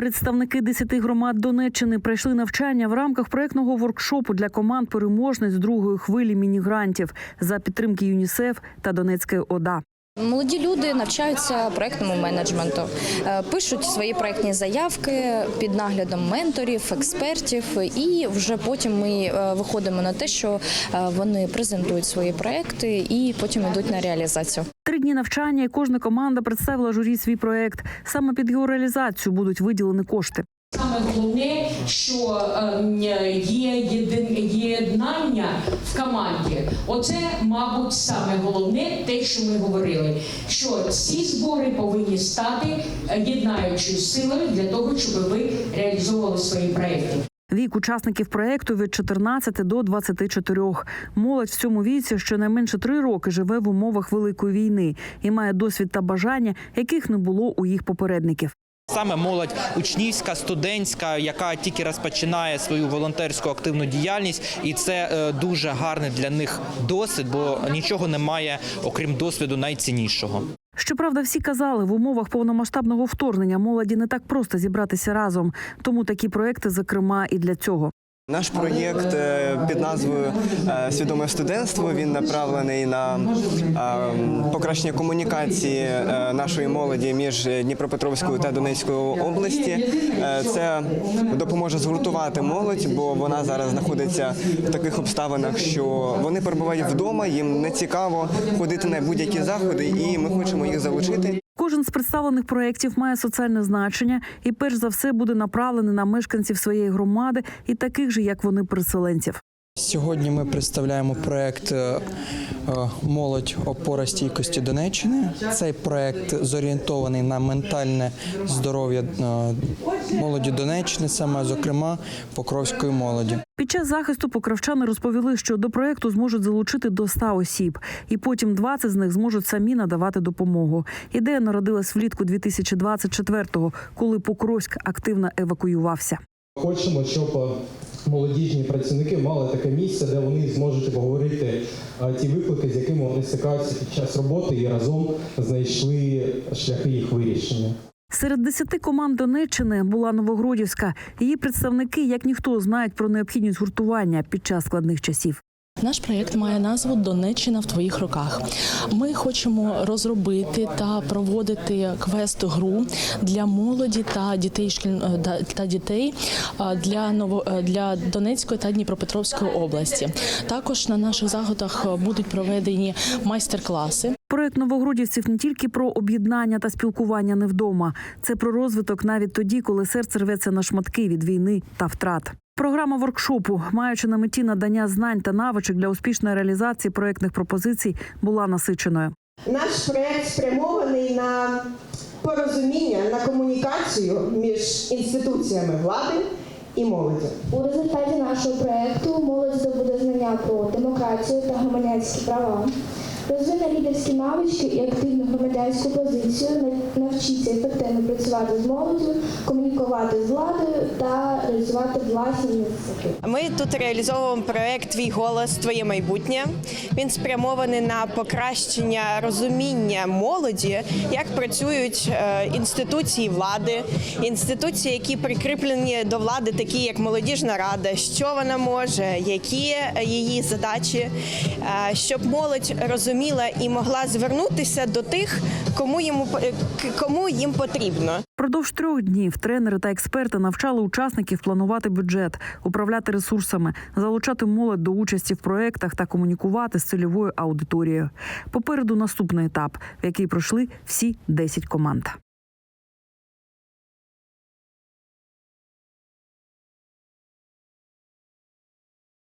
Представники 10 громад Донеччини пройшли навчання в рамках проектного воркшопу для команд переможниць другої хвилі мінігрантів за підтримки ЮНІСЕФ та Донецької ОДА. Молоді люди навчаються проектному менеджменту, е, пишуть свої проектні заявки під наглядом менторів, експертів, і вже потім ми е, виходимо на те, що е, вони презентують свої проекти і потім йдуть на реалізацію. Дні навчання і кожна команда представила журі свій проект. Саме під його реалізацію будуть виділені кошти. Саме головне, що ем, є єднання в команді. Оце, мабуть, саме головне, те, що ми говорили, що ці збори повинні стати е, єднаючою силою для того, щоб ви реалізовували свої проекти. Вік учасників проекту від 14 до 24. Молодь в цьому віці щонайменше три роки живе в умовах великої війни і має досвід та бажання, яких не було у їх попередників. Саме молодь учнівська, студентська, яка тільки розпочинає свою волонтерську активну діяльність, і це е, дуже гарний для них досвід, бо нічого немає, окрім досвіду, найціннішого. Щоправда, всі казали, в умовах повномасштабного вторгнення молоді не так просто зібратися разом. Тому такі проекти, зокрема, і для цього. Наш проєкт е, під назвою е, Свідоме студентство він направлений на е, покращення комунікації нашої молоді між Дніпропетровською та Донецькою області. Це допоможе згуртувати молодь, бо вона зараз знаходиться в таких обставинах, що вони перебувають вдома, їм не цікаво ходити на будь-які заходи, і ми хочемо їх залучити. Кожен з представлених проєктів має соціальне значення і, перш за все, буде направлений на мешканців своєї громади і таких же, як вони, переселенців. Сьогодні ми представляємо проект е, е, Молодь опора стійкості Донеччини. Цей проект зорієнтований на ментальне здоров'я е, молоді Донеччини, саме зокрема покровської молоді. Під час захисту покровчани розповіли, що до проєкту зможуть залучити до 100 осіб, і потім 20 з них зможуть самі надавати допомогу. Ідея народилась влітку 2024-го, коли Покровськ активно евакуювався. Хочемо, щоб молодіжні працівники мали таке місце, де вони зможуть обговорити е, ті виклики, з якими вони стикаються під час роботи, і разом знайшли шляхи їх вирішення. Серед десяти команд Донеччини була Новогродівська. Її представники, як ніхто, знають про необхідність гуртування під час складних часів. Наш проєкт має назву Донеччина в твоїх руках. Ми хочемо розробити та проводити квест-гру для молоді та дітей шкіль... е, та дітей для ново... е, для Донецької та Дніпропетровської області. Також на наших заходах е, будуть проведені майстер-класи. Проект новогродівців не тільки про об'єднання та спілкування не вдома, це про розвиток навіть тоді, коли серце рветься на шматки від війни та втрат. Програма воркшопу, маючи на меті надання знань та навичок для успішної реалізації проектних пропозицій, була насиченою. Наш проект спрямований на порозуміння, на комунікацію між інституціями влади і молоді. У результаті нашого проекту молодь здобуде знання про демократію та громадянські права, розвине лідерські навички і активну громадянську позицію, на- навчиться ефективно працювати з молоддю, комунікувати з владою та реалізувати власні ініціативи. Ми тут реалізовуємо проект Твій голос, твоє майбутнє. Він спрямований на покращення розуміння молоді, як працюють е, інституції влади, інституції, які прикріплені до влади, такі як молодіжна рада, що вона може, які її задачі, е, щоб молодь розуміла і могла звернутися до тих, кому йому е, кому їм потрібно. Продовж трьох днів тренери та експерти навчали учасників планувати бюджет, управляти ресурсами, залучати молодь до участі в проєктах та комунікувати з цільовою аудиторією. Попереду наступний етап, в який пройшли всі 10 команд.